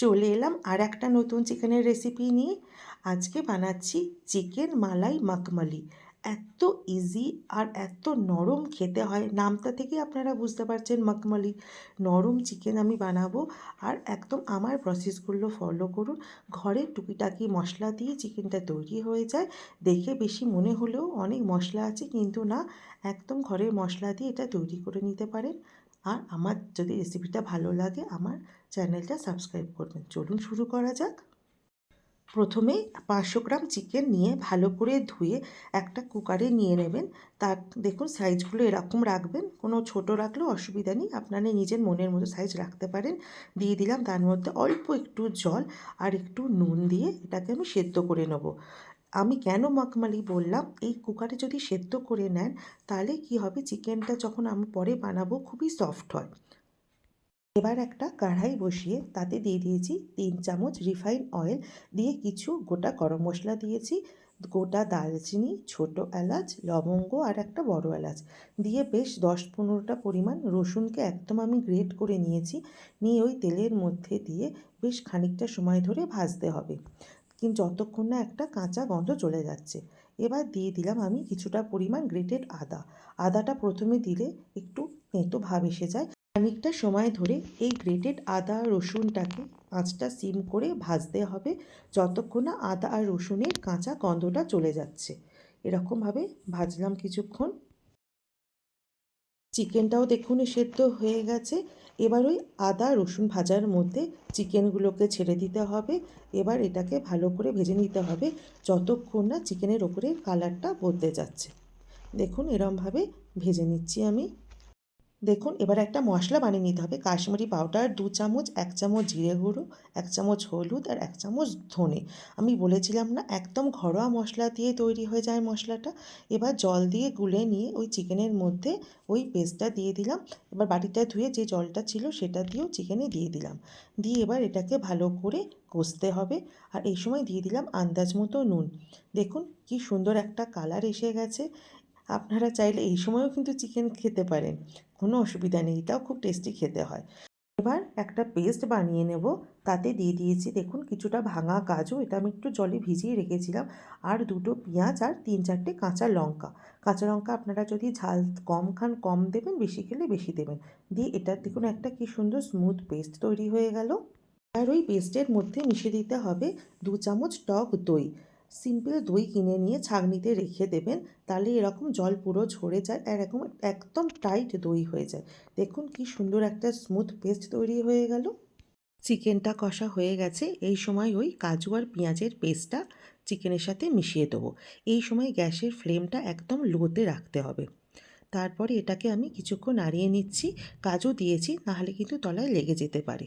চলে এলাম আর একটা নতুন চিকেনের রেসিপি নিয়ে। আজকে বানাচ্ছি চিকেন মালাই মাখমালি। এত ইজি আর এত নরম খেতে হয়। নামটা থেকে আপনারা বুঝতে পারছেন মাখমালি। নরম চিকেন আমি বানাবো আর একদম আমার প্রসেসগুলো ফলো করুন। ঘরে টুকিটাকি মশলা দিয়ে চিকেনটা তৈরি হয়ে যায়। দেখে বেশি মনে হলেও অনেক মশলা আছে, কিন্তু না, একদম ঘরের মশলা দিয়ে এটা তৈরি করে নিতে পারেন। আর আমার যদি রেসিপিটা ভালো লাগে, আমার চ্যানেলটা সাবস্ক্রাইব করবেন। চলুন শুরু করা যাক। প্রথমে পাঁচশো গ্রাম চিকেন নিয়ে ভালো করে ধুয়ে একটা কুকারে নিয়ে নেবেন। তার, দেখুন সাইজগুলো এরকম রাখবেন। কোনো ছোট রাখলেও অসুবিধা নেই। আপনারা নিজের মনের মতো সাইজ রাখতে পারেন। দিয়ে দিলাম তার মধ্যে অল্প একটু জল আর একটু নুন দিয়ে এটাকে আমি সেদ্ধ করে নেব। আমি কেন মাখমালি বললাম? এই কুকারে যদি সেদ্ধ করে নেন, তাহলে কি হবে? চিকেনটা যখন আমি পরে বানাবো, খুবই সফট হয়। এবার একটা কড়াই বসিয়ে তাতে দিয়ে দিয়েছি তিন চামচ রিফাইন অয়েল দিয়ে কিছু গোটা গরম মশলা দিয়েছি, গোটা দারচিনি, ছোট এলাচ, লবঙ্গ আর একটা বড় এলাচ। দিয়ে বেশ দশ পনেরোটা পরিমাণ রসুনকে একদম আমি গ্রেট করে নিয়েছি। নিয়ে ওই তেলের মধ্যে দিয়ে বেশ খানিকটা সময় ধরে ভাজতে হবে। কিন্তু যতক্ষণ না একটা কাঁচা গন্ধ চলে যাচ্ছে। এবার দিয়ে দিলাম আমি কিছুটা পরিমাণ গ্রেটেড আদা। আদাটা প্রথমে দিলে একটু তেঁতো ভাব এসে যায়। খানিকটা সময় ধরে এই গ্রেটেড আদা আর রসুনটাকে আঁচটা সিম করে ভাজতে হবে, যতক্ষণ না আদা আর রসুনের কাঁচা গন্ধটা চলে যাচ্ছে। এরকমভাবে ভাজলাম কিছুক্ষণ। চিকেনটাও দেখুন সেদ্ধ হয়ে গেছে। এবার ওই আদা, রসুন ভাজার মধ্যে চিকেনগুলোকে ছেড়ে দিতে হবে। এবার এটাকে ভালো করে ভেজে নিতে হবে যতক্ষণ না চিকেনের ওপরে কালারটা বদলে যাচ্ছে। দেখুন এরমভাবে ভেজে নিচ্ছি আমি। দেখুন, এবার একটা মশলা বানিয়ে নিতে হবে। কাশ্মীরি পাউডার দু চামচ, এক চামচ জিরে গুঁড়ো, এক চামচ হলুদ আর এক চামচ ধনে। আমি বলেছিলাম না, একদম ঘরোয়া মশলা দিয়ে তৈরি হয়ে যায় মশলাটা। এবার জল দিয়ে গুলে নিয়ে ওই চিকেনের মধ্যে ওই পেস্টটা দিয়ে দিলাম। এবার বাটিটা ধুয়ে যে জলটা ছিল সেটা দিয়েও চিকেনে দিয়ে দিলাম। দিয়ে এবার এটাকে ভালো করে কষতে হবে। আর এই সময় দিয়ে দিলাম আন্দাজ মতো নুন। দেখুন, কি সুন্দর একটা কালার এসে গেছে। আপনারা চাইলে এই সময়ও কিন্তু চিকেন খেতে পারেন। কোনো অসুবিধা নেই, এটাও খুব টেস্টি খেতে হয়। এবার একটা পেস্ট বানিয়ে নেব, তাতে দিয়ে দিয়েছি দেখুন কিছুটা ভাঙা কাজু, এটা আমি একটু জলে ভিজিয়ে রেখেছিলাম, আর দুটো পেঁয়াজ আর তিন চারটে কাঁচা লঙ্কা। কাঁচা লঙ্কা আপনারা যদি ঝাল কম খান, কম দেবেন, বেশি খেলে বেশি দেবেন। দিয়ে এটা দেখুন একটা কি সুন্দর স্মুথ পেস্ট তৈরি হয়ে গেল। আর ওই পেস্টের মধ্যে মিশিয়ে দিতে হবে দু চামচ টক দই। সিম্পল দই কিনে নিয়ে ছাঁকনিতে রেখে দেবেন, তাহলে এরকম জল পুরো ঝরে যায় আর এরকম একদম টাইট দই হয়ে যায়। দেখুন কি সুন্দর একটা স্মুথ পেস্ট তৈরি হয়ে গেল। চিকেনটা কষা হয়ে গেছে, এই সময় ওই কাজু আর পেঁয়াজের পেস্টটা চিকেনের সাথে মিশিয়ে দেবো। এই সময় গ্যাসের ফ্লেমটা একদম লোতে রাখতে হবে। তারপরে এটাকে আমি কিছুক্ষণ নাড়িয়ে নিচ্ছি, কাজু দিয়েছি, নাহলে কিন্তু তলায় লেগে যেতে পারে।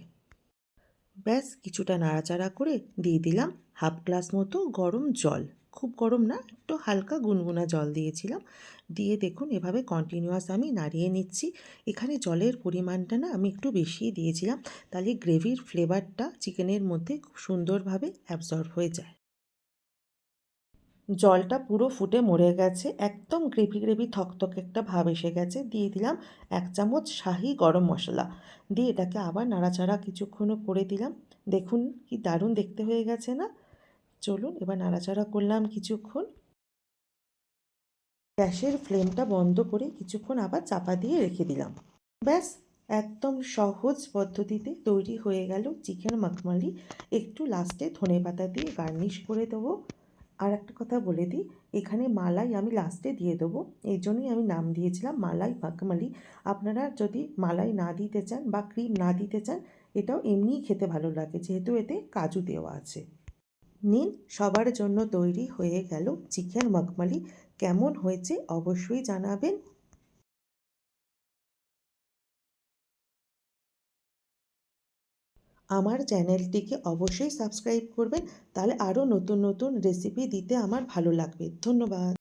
ব্যাস, কিছুটা নাড়াচাড়া করে দিয়ে দিলাম হাফ গ্লাস মতো গরম জল। খুব গরম না, একটু হালকা গুনগুনা জল দিয়েছিলাম। দিয়ে দেখুন, এভাবে কন্টিনিউয়াস আমি নাড়িয়ে নিচ্ছি। এখানে জলের পরিমাণটা না আমি একটু বেশিই দিয়েছিলাম। তাহলে গ্রেভির ফ্লেভারটা চিকেনের মধ্যে খুব সুন্দরভাবে অ্যাবজর্ব হয়ে যায়। জলটা পুরো ফুটে মরে গেছে, একদম গ্রেভি গ্রেভি থকথক একটা ভাব এসে গেছে। দিয়ে দিলাম এক চামচ শাহি গরম মশলা। দিয়ে এটাকে আবার নাড়াচাড়া কিছুক্ষণও করে দিলাম। দেখুন কি দারুণ দেখতে হয়ে গেছে না? চলুন এবার নাড়াচাড়া করলাম কিছুক্ষণ। গ্যাসের ফ্লেমটা বন্ধ করে কিছুক্ষণ আবার চাপা দিয়ে রেখে দিলাম। ব্যাস, একদম সহজ পদ্ধতিতে তৈরি হয়ে গেল চিকেন মাখমালি। একটু লাস্টে ধনে পাতা দিয়ে গার্নিশ করে দেবো। আর একটা কথা বলে দিই, এখানে মালাই আমি লাস্টে দিয়ে দেবো। এই জন্যই আমি নাম দিয়েছিলাম মালাই পাকমালি আপনারা যদি মালাই না দিতে চান বা ক্রিম না দিতে চান, এটাও এমনিই খেতে ভালো লাগে, যেহেতু এতে কাজু দেওয়া আছে। নিন, সবার জন্য তৈরি হয়ে গেল চিকেন মখমালি কেমন হয়েছে অবশ্যই জানাবেন। আমার চ্যানেলটিকে অবশ্যই সাবস্ক্রাইব করবেন, তাহলে আরও নতুন নতুন রেসিপি দিতে আমার ভালো লাগবে। ধন্যবাদ।